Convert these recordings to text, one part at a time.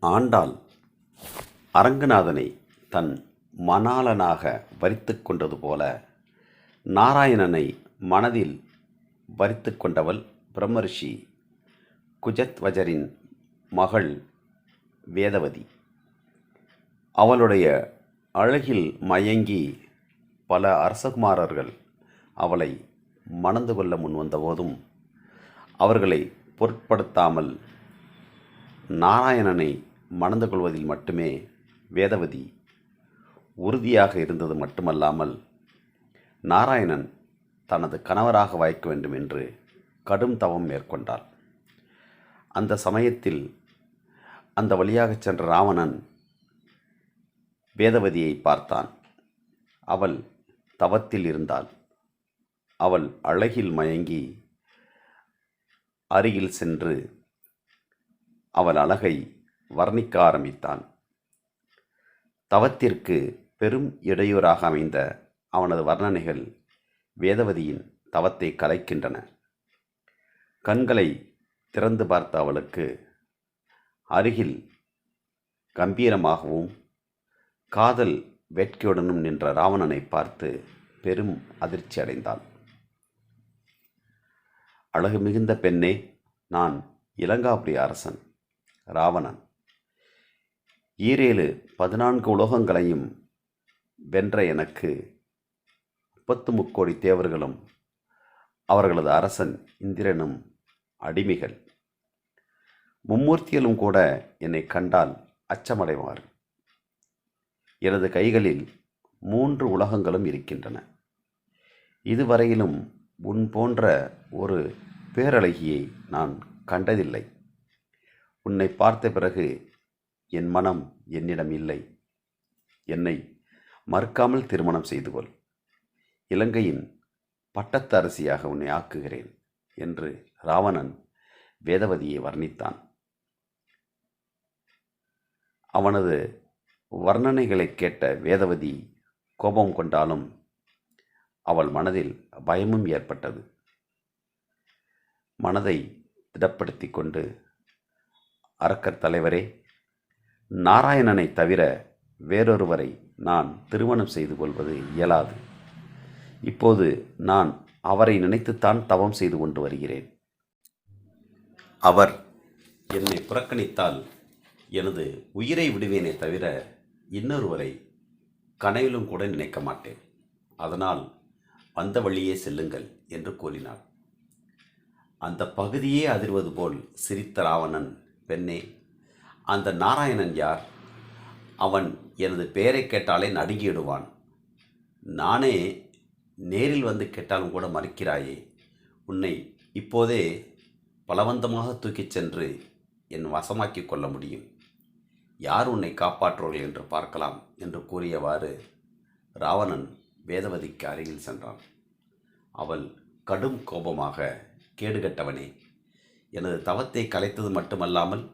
ஆண்டாள் அரங்கநாதனை தன் மணாளனாக வரித்து கொண்டது போல நாராயணனை மனதில் வரித்து கொண்டவள் பிரம்மரிஷி குஜத்வஜரின் மகள் வேதவதி. அவளுடைய அழகில் மயங்கி பல அரசகுமாரர்கள் அவளை மணந்து கொள்ள முன்வந்தபோதும் அவர்களை பொருட்படுத்தாமல் நாராயணனை மணந்து கொள்வதில் மட்டுமே வேதவதி உறுதியாக இருந்தது மட்டுமல்லாமல் நாராயணன் தனது கணவராக வாய்க்க வேண்டும் என்று கடும் தவம் மேற்கொண்டாள். அந்த சமயத்தில் அந்த வழியாகச் சென்ற ராவணன் வேதவதியை பார்த்தான். அவள் தவத்தில் இருந்தாள். அவள் அழகில் மயங்கி அருகில் சென்று அவள் அழகை வர்ணிக்க ஆரம்பித்தான். தவத்திற்கு பெரும் இடையூறாக அமைந்த அவனது வர்ணனைகள் வேதவதியின் தவத்தை கலைக்கின்றன. கண்களை திறந்து பார்த்த அவளுக்கு அருகில் கம்பீரமாகவும் காதல் வேட்கையுடனும் நின்ற ராவணனை பார்த்து பெரும் அதிர்ச்சி அடைந்தாள். அழகு மிகுந்த பெண்ணே நான் இளங்காபுரி அரசன் ராவணன். ஈரேழு பதினான்கு உலோகங்களையும் வென்ற எனக்கு முப்பத்து முக்கோடி தேவர்களும் அவர்களது அரசன் இந்திரனும் அடிமைகள். மும்மூர்த்திகளும் கூட என்னை கண்டால் அச்சமடைவார் எனது கைகளில் மூன்று உலகங்களும் இருக்கின்றன. இதுவரையிலும் உன் போன்ற ஒரு பேரழகியை நான் கண்டதில்லை. உன்னை பார்த்த பிறகு என் மனம் என்னிடம் இல்லை. என்னை மறுக்காமல் திருமணம் செய்து கொள். இலங்கையின் பட்டத்து அரசியாக உன்னை ஆக்குகிறேன் என்று ராவணன் வேதவதியை வர்ணித்தான். அவனது வர்ணனைகளை கேட்ட வேதவதி கோபம் கொண்டாலும் அவள் மனதில் பயமும் ஏற்பட்டது. மனதை திடப்படுத்தி கொண்டு அரக்கர் தலைவரே நாராயணனை தவிர வேறொருவரை நான் திருமணம் செய்து கொள்வது இயலாது. இப்போது நான் அவரை நினைத்துத்தான் தவம் செய்து கொண்டு வருகிறேன். அவர் என்னை புறக்கணித்தால் எனது உயிரை விடுவேனே தவிர இன்னொருவரை கனவிலும் கூட நினைக்க மாட்டேன். அதனால் அந்த வழியே செல்லுங்கள் என்று கூறினார் அந்த பகுதியே அதிர்வது போல் சிரித்த ராவணன் பெண்ணே அந்த நாராயணன் யார்? அவன் எனது பெயரை கேட்டாலே நடுங்கிடுவான். நானே நேரில் வந்து கேட்டாலும் கூட மறுக்கிறாயே. உன்னை இப்போதே பலவந்தமாக தூக்கிச் சென்று என் வசமாக்கிக் கொள்ள முடியும். யார் உன்னை காப்பாற்றுவார்கள் என்று பார்க்கலாம் என்று கூறியவாறு ராவணன் வேதவதிக்கு அருகில் சென்றான். அவள் கடும் கோபமாக கேடுகட்டவனே எனது தவத்தை கலைத்தது மட்டுமல்லாமல்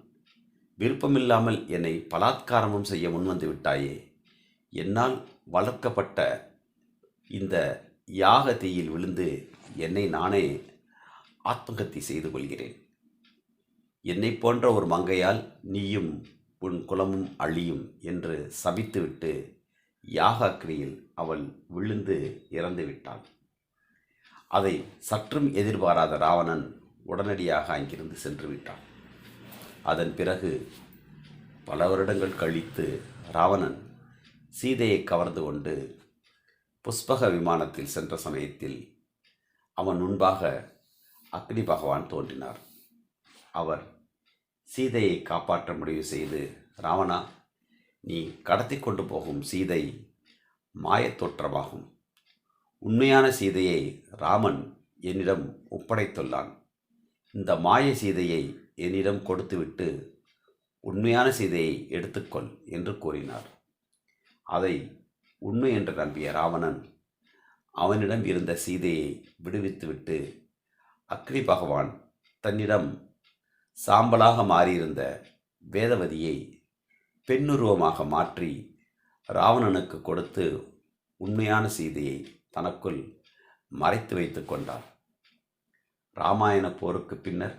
விருப்பமில்லாமல் என்னை பலாத்காரமும் செய்ய முன்வந்து விட்டாயே என்னால் வளர்க்கப்பட்ட இந்த யாக தீயில் விழுந்து என்னை நானே ஆத்மகத்தி செய்து கொள்கிறேன். என்னை போன்ற ஒரு மங்கையால் நீயும் உன் குலமும் அழியும் என்று சபித்துவிட்டு யாகாக்கிரியில் அவள் விழுந்து இறந்து விட்டாள் அதை சற்றும் எதிர்பாராத ராவணன் உடனடியாக அங்கிருந்து சென்று விட்டான். அதன் பிறகு பல வருடங்கள் கழித்து ராவணன் சீதையை கவர்ந்து கொண்டு புஷ்பக விமானத்தில் சென்ற சமயத்தில் அவன் முன்பாக அக்னி பகவான் தோன்றினார். அவர் சீதையை காப்பாற்ற முடிவு செய்து ராவணா நீ கடத்தி கொண்டு போகும் சீதை மாயத் தோற்றமாகும். உண்மையான சீதையை ராமன் என்னிடம் ஒப்படைத்துள்ளான். இந்த மாய சீதையை என்னிடம் கொடுத்துவிட்டு உண்மையான சீதையை எடுத்துக்கொள் என்று கூறினார். அதை உண்மை என்று நம்பிய ராவணன் அவனிடம் இருந்த சீதையை விடுவித்துவிட்டு அக்னி பகவான் தன்னிடம் சாம்பலாக மாறியிருந்த வேதவதியை பெண்ணுருவமாக மாற்றி ராவணனுக்கு கொடுத்து உண்மையான சீதையை தனக்குள் மறைத்து வைத்து கொண்டார். ராமாயண போருக்கு பின்னர்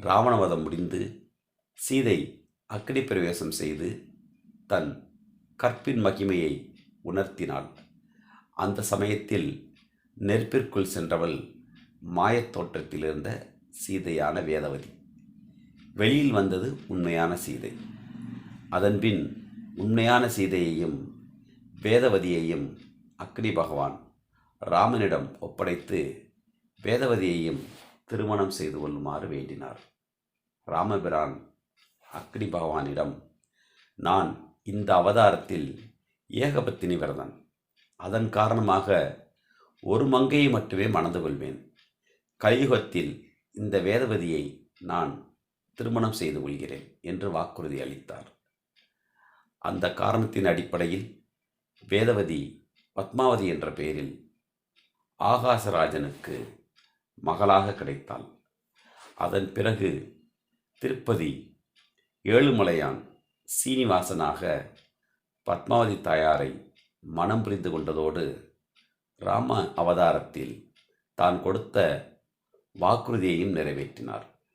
ராவணவதம் முடிந்து சீதை அக்னி பிரவேசம் செய்து தன் கற்பின் மகிமையை உணர்த்தினாள். அந்த சமயத்தில் நெருப்பிற்குள் சென்றவள் மாயத் தோற்றத்தில் இருந்த சீதையான வேதவதி. வெளியில் வந்தது உண்மையான சீதை. அதன்பின் உண்மையான சீதையையும் வேதவதியையும் அக்னி பகவான் ராமனிடம் ஒப்படைத்து வேதவதியையும் திருமணம் செய்து கொள்ளுமாறு வேண்டினார். ராமபிரான் அக்னி பகவானிடம் நான் இந்த அவதாரத்தில் ஏகபத்தினி விரதன். அதன் காரணமாக ஒரு மங்கையை மட்டுமே மணந்து கொள்வேன். கலியுகத்தில் இந்த வேதவதியை நான் திருமணம் செய்து கொள்கிறேன் என்று வாக்குறுதி அளித்தார். அந்த காரணத்தின் அடிப்படையில் வேதவதி பத்மாவதி என்ற பெயரில் ஆகாசராஜனுக்கு மகளாக கிடைத்தாள். அதன் பிறகு திருப்பதி ஏழுமலையான் சீனிவாசனாக பத்மாவதி தாயாரை மனம் புரிந்து கொண்டதோடு ராம அவதாரத்தில் தான் கொடுத்த வாக்குறுதியையும் நிறைவேற்றினார்.